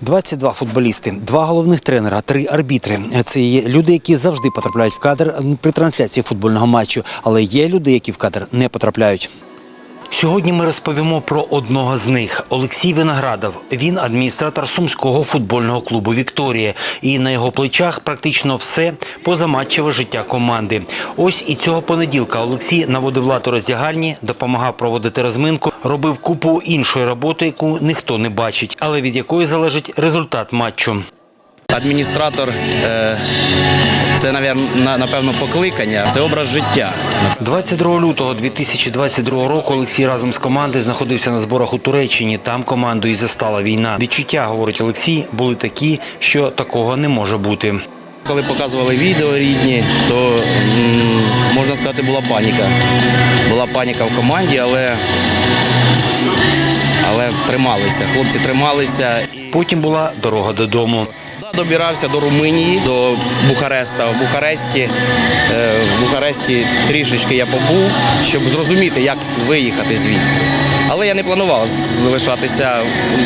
22 футболісти, два головних тренера, три арбітри. Це є люди, які завжди потрапляють в кадр при трансляції футбольного матчу, але є люди, які в кадр не потрапляють. Сьогодні ми розповімо про одного з них Олексій Виноградов. Він адміністратор сумського футбольного клубу Вікторія, і на його плечах практично все позаматчеве життя команди. Ось і цього понеділка Олексій наводив лад у роздягальні, допомагав проводити розминку, робив купу іншої роботи, яку ніхто не бачить, але від якої залежить результат матчу. Адміністратор е, це, напевно, покликання, це образ життя. 22 лютого 2022 року Олексій разом з командою знаходився на зборах у Туреччині. Там команду і застала війна. Відчуття, говорить Олексій, були такі, що такого не може бути. Коли показували відео рідні, то можна сказати, була паніка. Була паніка в команді, але, але трималися. Хлопці трималися. Потім була дорога додому. Добирався до Румунії, до Бухареста. В Бухаресті, е, в Бухаресті трішечки я побув, щоб зрозуміти, як виїхати звідти. Але я не планував залишатися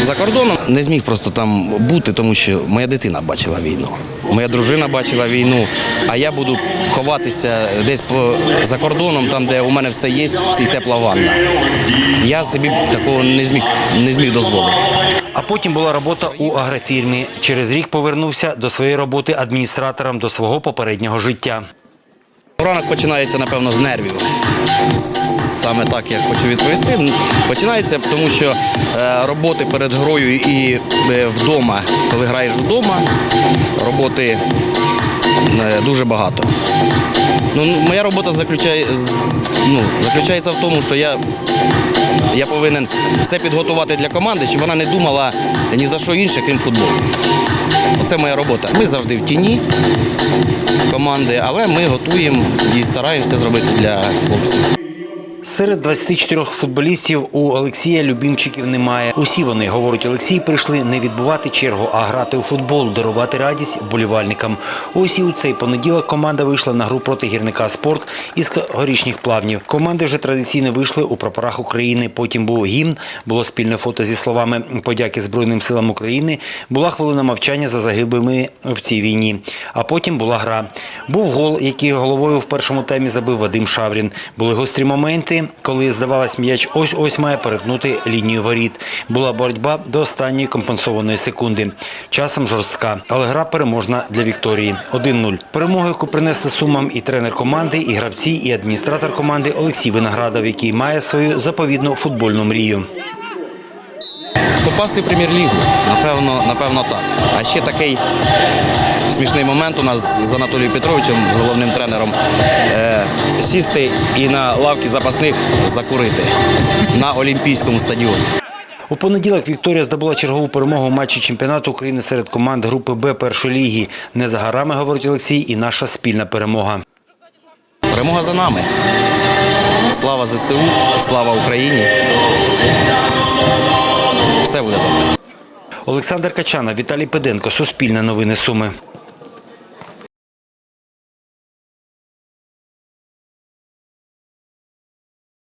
за кордоном. Не зміг просто там бути, тому що моя дитина бачила війну. Моя дружина бачила війну, а я буду ховатися десь по, за кордоном, там, де у мене все є, всі тепла ванна. Я собі такого не зміг, не зміг дозволити. А потім була робота у агрофірмі. Через рік повернувся до своєї роботи адміністратором до свого попереднього життя. Ранок починається, напевно, з нервів. Саме так я хочу відповісти. Починається, тому що е, роботи перед грою і е, вдома, коли граєш вдома, роботи е, дуже багато. Ну, моя робота заключає, ну, заключається в тому, що я, я повинен все підготувати для команди, щоб вона не думала ні за що інше, крім футболу. Оце моя робота. Ми завжди в тіні команди, але ми готуємо і стараємося зробити для хлопців. Серед 24 футболістів у Олексія любімчиків немає. Усі вони, говорить Олексій, прийшли не відбувати чергу, а грати у футбол, дарувати радість вболівальникам. Ось і у цей понеділок команда вийшла на гру проти гірника спорт із горішніх плавнів. Команди вже традиційно вийшли у прапорах України. Потім був гімн, було спільне фото зі словами подяки Збройним силам України. Була хвилина мовчання за загиблими в цій війні. А потім була гра. Був гол, який головою в першому таймі забив Вадим Шаврін. Були гострі моменти, коли здавалось, м'яч ось-ось має перетнути лінію воріт. Була боротьба до останньої компенсованої секунди. Часом жорстка, але гра переможна для Вікторії. 1-0. Перемогу, яку принесли сумам і тренер команди, і гравці, і адміністратор команди Олексій Виноградов, який має свою заповідну футбольну мрію. Попасти в прем'єр-лігу, напевно, напевно, так. А ще такий смішний момент у нас з Анатолієм Петровичем, з головним тренером, е, сісти і на лавці запасних закурити на Олімпійському стадіоні. У понеділок Вікторія здобула чергову перемогу у матчі чемпіонату України серед команд групи Б першої ліги. Не за горами, говорить Олексій, і наша спільна перемога. Перемога за нами. Слава ЗСУ, слава Україні. Все буде добре. Олександр Качана, Віталій Педенко, Суспільне новини Суми.